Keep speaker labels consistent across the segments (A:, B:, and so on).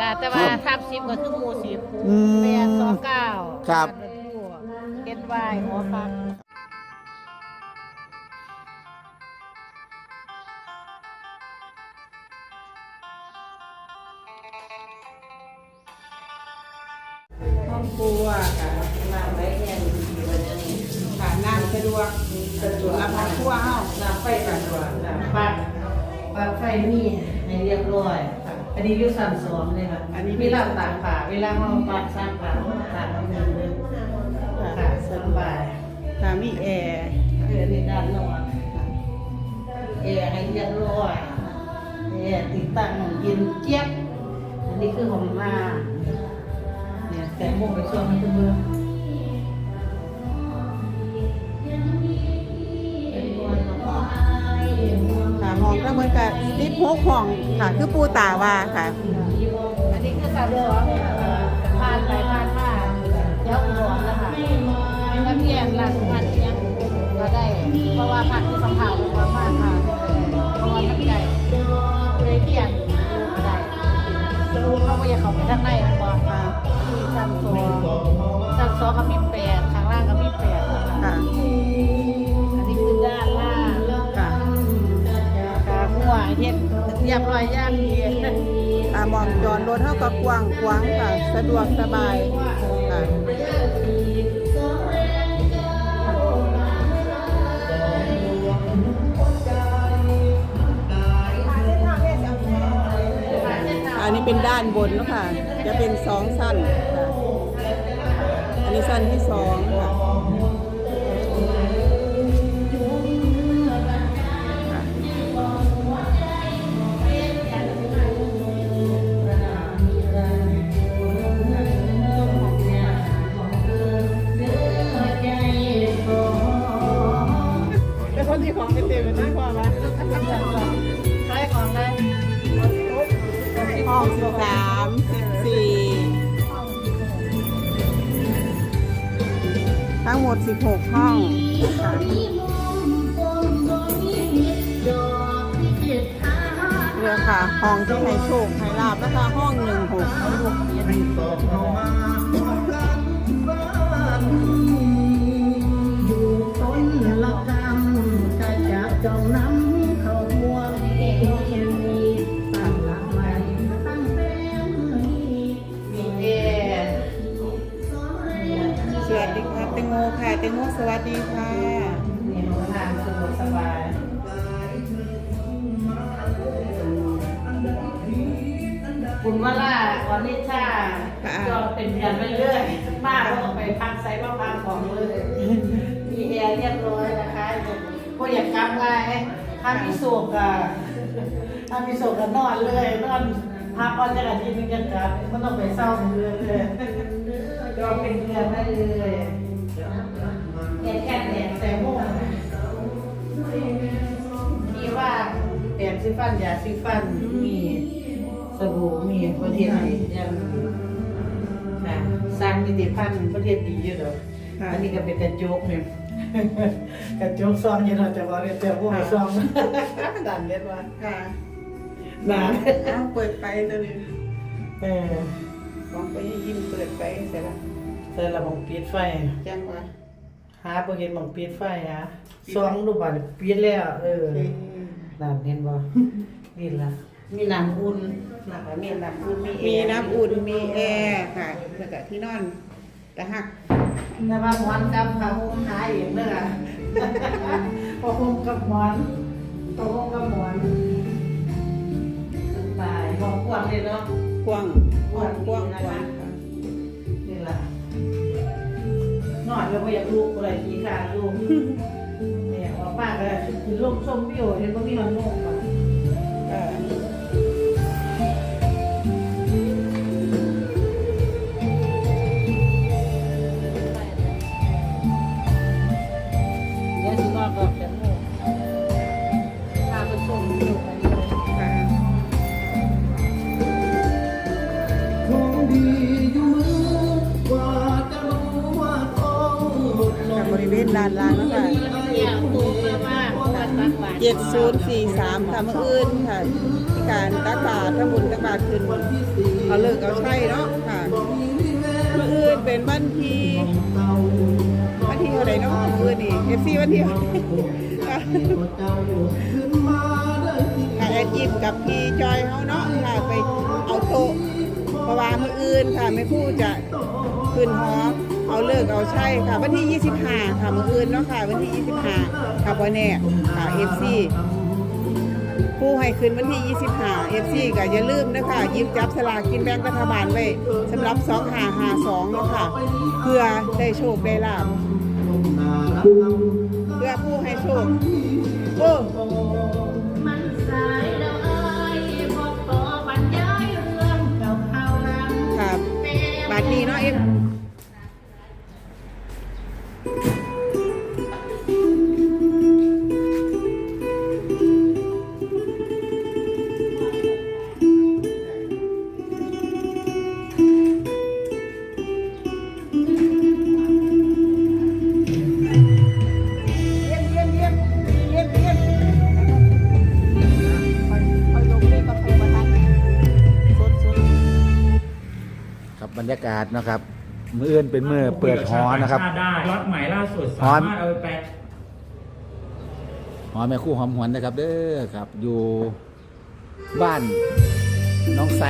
A: นะแต่ว่าทับสิบก็คือหมู่สิบ
B: อืม
A: แปดสองเก้า
B: ครับ
A: เก็ดวายหัวฟัก
C: ห้องครัวค่ะน้ำไว้แห้งดีๆวันนี้ค่ะน้ำสะดวกสะดวกรับทางครัวเฮาน้ำไฟสะดวกน้ำปักปักไฟมีให้เรียบร้อยค่ะ อันนี้อยู่สั่นสองเลยค่ะอันนี้มีลำตากผ้าเวลาเฮาปักสร้างผ้าตากให้มันเลยค่ะสบาย
B: ค่ะมีแอร์
C: เออนี่ด้านนอนค่ะแอร์ให้เรียบร้อยแอร์ติดตั้งเย็นเจี๊ยบอันนี้คือของมาเนี่ยแต่โมงไปช่วงนี้คือเมื่อ็
B: ติดหกห้องค่ะ คือปูตาว่าค่ะ
A: อันนี้คือสันสองผ่านไปผ่านมาเดี๋ยวอุดรแล้วค่ะแล้วเพียงร้านทุกวันยังก็ได้ เพราะว่าผักที่สำเภาเป็นความากค่ะเพราะว่ามันไก่เลยเพียงได้เขาไม่อยากเข้าไปข้างในมันบอกค่ะที่ชั้นสองชั้นสองก็มีแปด รียบร้อยย่างดี
B: อ่ามองจอดรถเท่ากับกว้างขวางค่ะ สะดวกสบายค่ะอันนี้เป็นด้านบนนะค่ะ จะเป็นสองสั้นค่ะ อันนี้สั้นที่สองค่ะ ค
C: นที่ของเต็มๆนะพ่อมา
A: ใช้ของได้
B: ห้องสิบสามสิบสี่ทั้งหมดสิบหกห้องค่ะเรือค่ะ ห้องที่ให้โชคให้ลาบนะคะห้องหนึ่งหก
C: วั
B: สดีค่ะมี
C: หนูทางสะดวกสบายคุณว่าล่ะวันนี้ชา
B: ค่ะ
C: ก็เป็นเดือนไปเรื่อยมากก็ไปพักไซส์พักของเลยมีแอร์เรียบร้อยนะคะก็อยากกลับไงถ้ามีโศกอะถ้ามีโศกก็นอนเลยนอนพักวันจะอาทิตย์นึงจะกลับไม่ต้องไปเศร้าเดือนเลยก็เป็นเดือนได้เลย ฟันยาซีฟันมีสบู่มีประเทศไหนยังค่ะสร้างนิติพันธ์ประเทศดีอยู่เด้ออันนี้ก็เป็นกระจกเนี่ยกระจกซองอยี่เราจะบอกเนี่ยแต่พวกซองดันเล็ดว่า
B: ค่ะ
C: นาน
B: เอาเปิดไปตัวนี้
C: เออ
B: ลองไปยิ้มเปิดไปเสร็จแล้ว
C: เสร็จแล้วบังปิดไฟ
B: จังวะ
C: หาบ่เห็นบังปิดไฟฮะซองดูบัดปิดแล้ว เออ นั่นเห็นบ่นี่ล่ะมีน้ำอุ่นนะคะมีน้ำอุ่นมีแอร์
B: มีน้ำอุ่นมีแอร์ค่ะแล้วก็ที่นอนตะหัก
C: แต่ว่าหมอนกับผ้าห่มหาเองเด้อค่ะผ้าห่มกับหมอนผ้าห่มกับหมอนสบายห้องกว้างเลยเนาะ
B: กว้างกว้างกว้างกว้างค่ะ
C: นี่แหละนอนแล้วก็อยากลูกอะไรทีขาดลูก คือลมชมวิวเห็นว่ามีมันโมกอะ
B: ศูนย์สี่สามค่ะมื่ออื่นค่ะที่การตักบาตรทำบุญตักบาตรขึ้นเอาเลิกเอาใช่เนาะค่ะมื่ออื่นเป็นวันที่วันที่เท่าไรเนาะมื่ออื่นนี่เอฟซีวันที่ค่ะแอดยิมกับพี่จอยเขาเนาะค่ะไปเอาโต๊ะเพราะว่ามื่ออื่นค่ะแม่ครู่จะขึ้นหอเอาเลิกเอาใช่ค่ะ วันที่ 25 ค่ะมื่ออื่นเนาะค่ะ วันที่ 25 ค่ะวันแน่ค่ะเอฟซีผู้ให้คืนวันที่ 25 FC ก็อย่าลืมนะคะหยิบจับสลากกินแบ่งรัฐบาลไว้สำหรับ 2 5 5 2นะคะเพื่อได้โชคได้ลาบเพื่อผู้ให้โชคโอ้
A: มันสายแล้วเอ้ยบ
B: นะครั
D: บมืออื่นเป็นมือเปิดหอนะครับ
E: ได้รถใหม่ล่าสุด
D: หอ
E: สามมารถเอาไปแปะ
D: หอแม่คู่หอมหวนนะครับ เด้อครับ อยู่บ้านน้องใส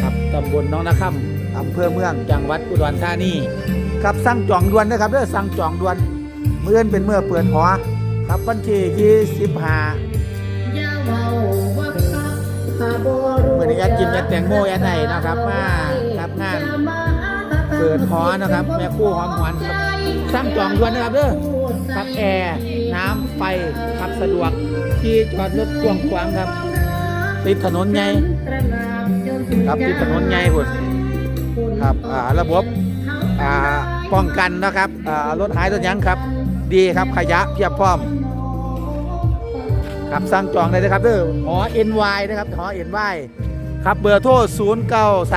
D: ครับตำบลน้องนาคำอำเภอเมืองจังหวัดอุดรธานีครับสั่งจองด่วนนะครับเด้อสั่งจองด่วนมืออื่นเป็นมือเปิดหอครับวันที่ยี่สิบห้า
A: อย่า เว้าว่าคักถ้าบ่รู้
D: เมื่อนี้แอดกินแอดแตงโมแอดไหนนะครับมาครับงานเปิดหอนะครับ แม่คู่หอมหวานครับสั่งจองด่วนนะครับเด้อครับแอร์น้ำไฟขับสะดวกที่จอดรถกว้างขวางครับ ติดถนนไงครับติดถนนไงพุ่นครับอ่าระบบอ่าป้องกันนะครับอ่ารถหายรถยังครับ ดีครับขยะเพียบพร้อม ครับสั่งจองเลยนะครับเด้อหอ NY นะครับหอ NY ครับเบอร์โทร0 9 3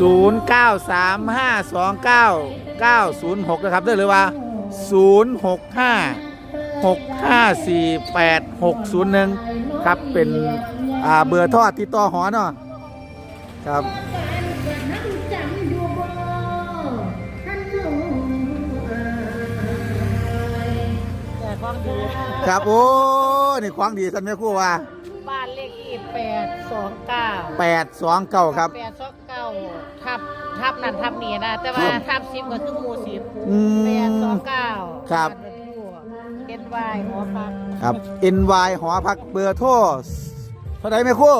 D: 0 9 3 5 2 9 9 0 6นะครับเด้อหรือว่า 0 6 5 6 5 4 8 6 0 1 ครับเป็นเบอร์โทรติดต่อหอเนาะครับ ครับโอ้นี่ควางดีสันแม่ครู่ว่า
C: บ้านเลขที่แปดสองเก้า
D: 8 2 9ครับ
C: แปดสองเก้าทับทับนั่นทับนี่นะ แต่ว่าทับสิบก็คือหมู่สิบ
D: อืม
C: แปดสองเก้า
D: ครับ
C: เอ็นวายหัวฟัก
D: ครับ NY หอพักเบอร์โทรเท่าไหร่แม่ครู่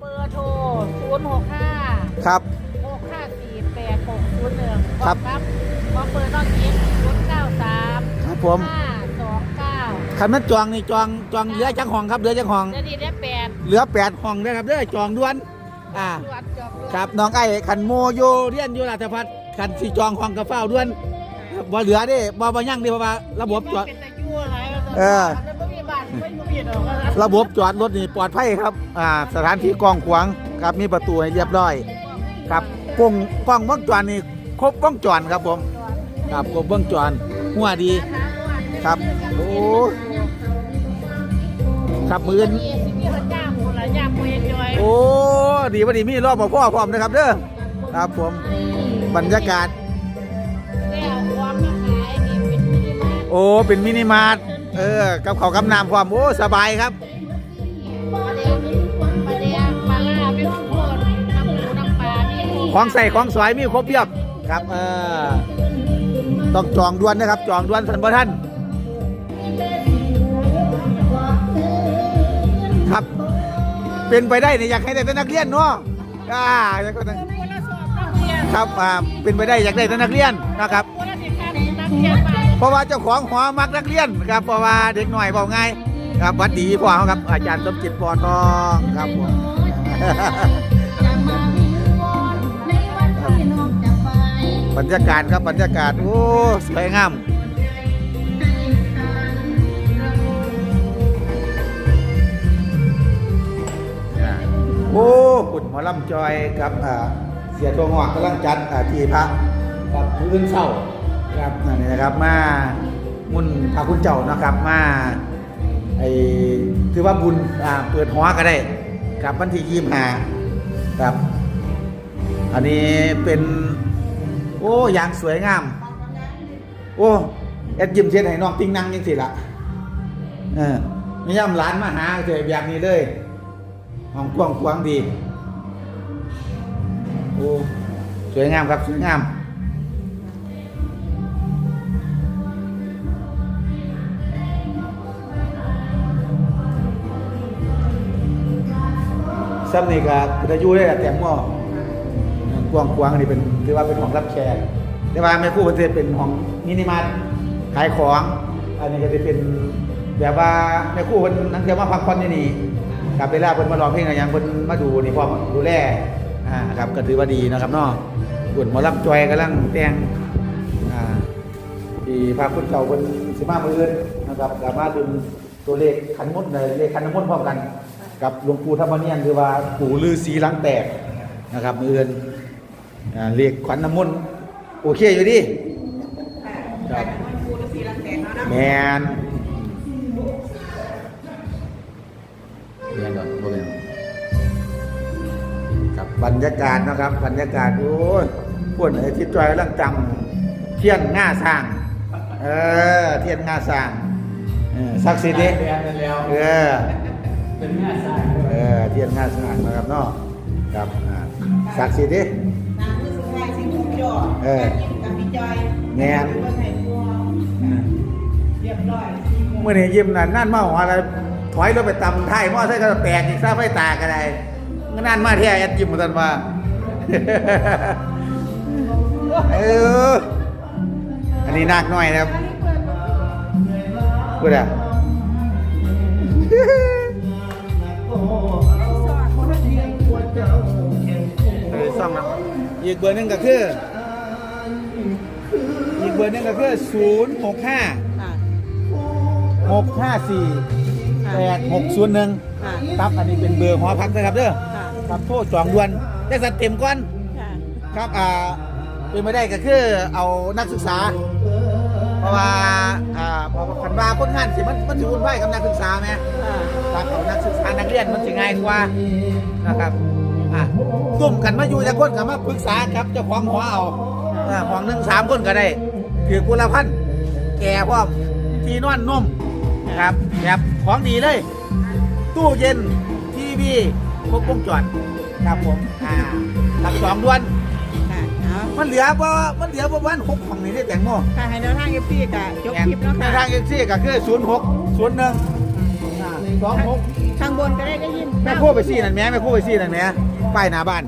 C: เบอร์โทรศูนย์หกห้า
D: ครับ
C: หกห้าสี่แปดหกศูนย์หนึ่ง
D: ครับ
C: ครับพอเปิดนอกยิงศูนย์เก้าสาม
D: ครับผม
C: ห้าสองเก้า
D: คันนั้นจองนี่จองจองเหลือจังห้องครับเหลือจังห้อง
C: เดี๋ยวนี้ได้แปด
D: เหลือ8ห้องนะครับเด้อจองด่วน อ่า
C: ตรวจจบด้วย
D: ครับน้องไอ้ขันโมโยเรียนอยู่ราชพัฒขันสีจองของกระเฝ้าด้วนบ่เหลือเด้บ่บ่ยั่งเด้เพราะว่าระบบจอด
C: เป็นตะยั่วอะไร
D: เออ
C: แล้วไม่มีบ้านไม่มีดอกอะไร
D: ระบบจอดรถนี่ปลอดภัยครับ อ่า สถานที่กว้างขวางครับมีประตูให้เรียบร้อย ครับกล้องกล้องวงจรนี่ครบวงจรครับผม ครับครบวงจรหัวดี ครับ โอ้ครับมือน
C: มีสิมีพระเจ้าหมูหลายอย่างมูเอ็นจอย
D: โอ้ ดีพอดีมีรอบพ่อพร้อมนะครับเด้อ ครับผมบรรยากาศ
C: แล้วความมาขายนี่เป็นมินิมาร์ท
D: โอ้ เป็นมินิมาร์ท เออ กับเขาวกับน้ำความ โอ้ สบายครับ
C: ปลาแดงปลาแดงปลาล่าเป็นทุกคนน้ำหมูน้ำปลามี
D: ของใส่ของสวยมีครบเพียบครับ เออต้องจองด่วนนะครับ จองด่วนสันบ่ท่าน เป็นไปได้เนี่ยอยากให้ได้แต่นักเรียนเนาะอ่าอยากให้ได้
C: คนละสอบนักเรียน
D: ครับอ่าเป็นไปได้อยากได้แต่นักเรียนนะครับ
C: คนละสิบการนักเรียนไป
D: เพราะว่าเจ้าของหอมักนักเรียนครับเพราะว่าเด็กหน่อยบอกง่ายครับหวัดดีพ่อเขาครับ อาจารย์สมจิตปอทองครับผมบรรยากาศครับบรรยากาศโอ้สวยงาม อ้ขุดหมอลำจอยครับเสียตัวงอกกำลังจัดทีพระครับพื้นเศร้าครับนั่นนี่นะครับมามุนพระคุณเจ้านะครับมาไอ้ถือว่าบุญเปิดหัวก็ได้กับวันที่ยี่ห้าครับ อันนี้เป็น โอ้ยางสวยงาม โอ้แอดยิ้มเช็ดให้น้องติ้งนั่งยังสิละเออไม่ย่ำร้านมาหาเจอแบบนี้เลยห้องกว้างกว้างดี โอ้สวยงามครับสวยงามซ้ำนี่ก็จะอยู่ได้แต่หม้อกวางกวางนี่เป็นถือว่าเป็นของรับแขกแต่ว่าแม่คู่ประเทศเป็นของมินิมาร์ทขายของ อันนี้ก็จะเป็นแบบว่าแม่ครู่เพิ่นนักเที่ยวมาพักผ่อนที่นี่กลับเวลาเพิ่นมารองเพลงอะไรอย่างเพิ่นมาดูนี่พร้อมดูแล อ่าครับก็ถือว่าดีนะครับเนาะบุญหมอรับจอยกำลังแต่งอ่าที่พาคุณเก่าเพิ่นสิมามื้ออื่นนะครับกลับมาดึงตัวเลขขันมดเลยเลขขันน้ำมนต์พร้อมกัน กับหลวงปู่ธรรมเนียนหรือว่าปู่ฤาษีลังแตกนะครับมืออื่นอ่าเรียกขวัญน้ำมนต์โอเคอยู่ดิครับ
B: ครูฤาษีรังแตกแล้วนะ
D: แมนเรียนก่อนบ่เป็นกั บบรรยากาศนะครับ บรรยากาศโอ้ยพวกไหนที่จอยกำลังจำเทียนง่าสร้าง เออ เทียนง่าสร้างเออศักดิ์สิทธิ์ดิเออ
F: เป็นแม่สาย
D: เออเทียนง่าสร้างนะครับเนาะครับอ่าศักดิ์สิทธิ์ดิ
B: นางมือสุดท้ายสิมุกจอ
D: เออ
B: กับพี่จอย
D: แม่น
B: เพิ่นให้พวงเรียบร้อย
D: เมื่อนี้ยิ้มนั่นนั่นมาหัวอะไรถอยรถไปตำท้ายมอไซค์ก็แตกอีกซาไฟตาก็ได้ นั่นมาแท้แอดยิ้มเหมือนกันว่าเอออันนี้นักหน่อยนะครับพูดอะเออซ่อมนะอีกเบอร์หนึงก็คืออีกเบอร์หนึงก็คือศูนย์หกห้า
B: ค่ะ
D: หกห้าสี่แปดหกศูนย์หนึ่ง
B: ค่ะ
D: ครับอันนี้เป็นเบอร์หอพักนะครับเด้อ
B: ค่ะ
D: ครับโทษจองด่วนได้สัตว์เต็มก่อน
B: ค่ะ
D: ครับอ่าเป็นไม่ได้ก็คือเอานักศึกษา เพราะว่าอ่าเพราะว่าคันว่าคนงานสิมันมันสิวุ่นวายกับนักศึกษาไหม
B: ค่ะ
D: ครับเอานักศึกษานักเรียนมันสิง่ายกว่านะครับอะตุ่มกันมาอยู่จะคนกันมาปรึกษาครับเจ้าของหอเอาอ่าของหนึ่งสามคนก็ได้คือกุลพันธ์แก่พร้อมที่นอนนุ่มนะครับแบบของดีเลย ตู้เย็นทีวี ครบวงจรครับผมอ่ารับสองด่วน
B: ค่ะเอา
D: มันเหลือบ่มันเหลือประมาณหกของนี่ได้แต่งโม
B: ค่ะให้แนวทางเอฟซีกะจบคลิปแล้ว
D: ใน
B: ค่ะ
D: ทางเอ็กซี่ก็คือศูนย์หกศูนย์หนึ่งสองหก
B: ข้างบนก็ได้ได้ยิน
D: แม่คู่ไปซี่นั่นแหม่แม่คู่ไปซี่นั่นแหม่ป้ายหน้าบ้าน